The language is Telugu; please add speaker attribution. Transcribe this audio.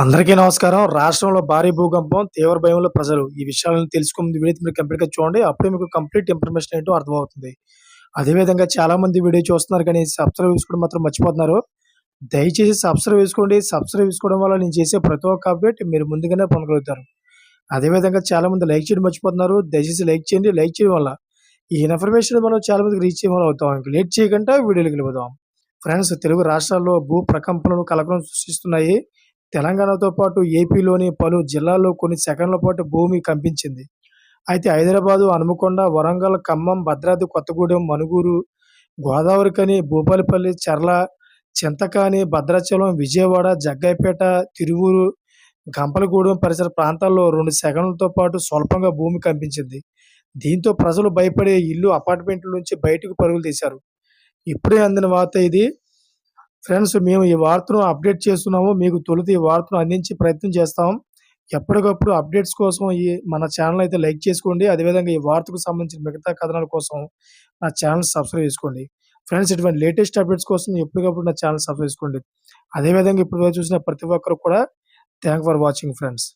Speaker 1: అందరికీ నమస్కారం. రాష్ట్రంలో భారీ భూకంపం, తీవ్ర భయంలో ప్రజలు. ఈ విషయాలను తెలుసుకుంది వీడియో మీరు కంప్లీట్‌గా చూడండి. అప్పుడే మీకు కంప్లీట్ ఇన్ఫర్మేషన్ ఏంటో అర్థమవుతుంది. అదేవిధంగా చాలామంది వీడియో చూస్తున్నారు కానీ సబ్స్క్రైబ్ చేసుకోవడం మాత్రం మర్చిపోతున్నారు. దయచేసి సబ్స్క్రైబ్ చేసుకోండి. సబ్స్క్రైబ్ చేసుకోవడం వల్ల నేను చేసే ప్రతి ఒక్క అప్డేట్ మీరు ముందుగానే పొందగలుగుతారు. అదేవిధంగా చాలామంది లైక్ చేయడం మర్చిపోతున్నారు. దయచేసి లైక్ చేయండి. లైక్ చేయడం వల్ల ఈ ఇన్ఫర్మేషన్ మనం చాలా మందికి రీచ్ చేయడం అవుతాం. లేట్ చేయకుండా వీడియోలోకి వెళ్ళిపోదాం. ఫ్రెండ్స్ తెలుగు రాష్ట్రాల్లో భూ ప్రకంపనలు కలకలం సృష్టిస్తున్నాయి. తెలంగాణతో పాటు ఏపీలోని పలు జిల్లాల్లో కొన్ని సెకన్ల పాటు భూమి కంపించింది. అయితే హైదరాబాదు, హనుమకొండ, వరంగల్, ఖమ్మం, భద్రాద్రి కొత్తగూడెం, మనుగూరు గోదావరికని భూపాలపల్లి, చర్ల, చింతకాని, భద్రాచలం, విజయవాడ, జగ్గైపేట తిరువూరు, గంపలగూడెం పరిసర ప్రాంతాల్లో రెండు సెకన్లతో పాటు స్వల్పంగా భూమి కంపించింది. దీంతో ప్రజలు భయపడే ఇల్లు అపార్ట్‌మెంట్ల నుంచి బయటకు పరుగులు తీశారు. ఇప్పుడే అందిన వార్త ఇది. ఫ్రెండ్స్ మేము ఈ వార్తను అప్డేట్ చేస్తున్నాము. మీకు తొలుత ఈ వార్తను అందించే ప్రయత్నం చేస్తాం. ఎప్పటికప్పుడు అప్డేట్స్ కోసం ఈ మన ఛానల్ అయితే లైక్ చేసుకోండి. అదేవిధంగా ఈ వార్తకు సంబంధించిన మిగతా కథనాల కోసం నా ఛానల్ సబ్స్క్రైబ్ చేసుకోండి. ఫ్రెండ్స్ ఇటువంటి లేటెస్ట్ అప్డేట్స్ కోసం ఎప్పటికప్పుడు నా ఛానల్ సబ్స్క్రైబ్ చేసుకోండి. అదేవిధంగా ఇప్పటివరకు చూసిన ప్రతి ఒక్కరు కూడా థ్యాంక్ ఫర్ వాచింగ్ ఫ్రెండ్స్.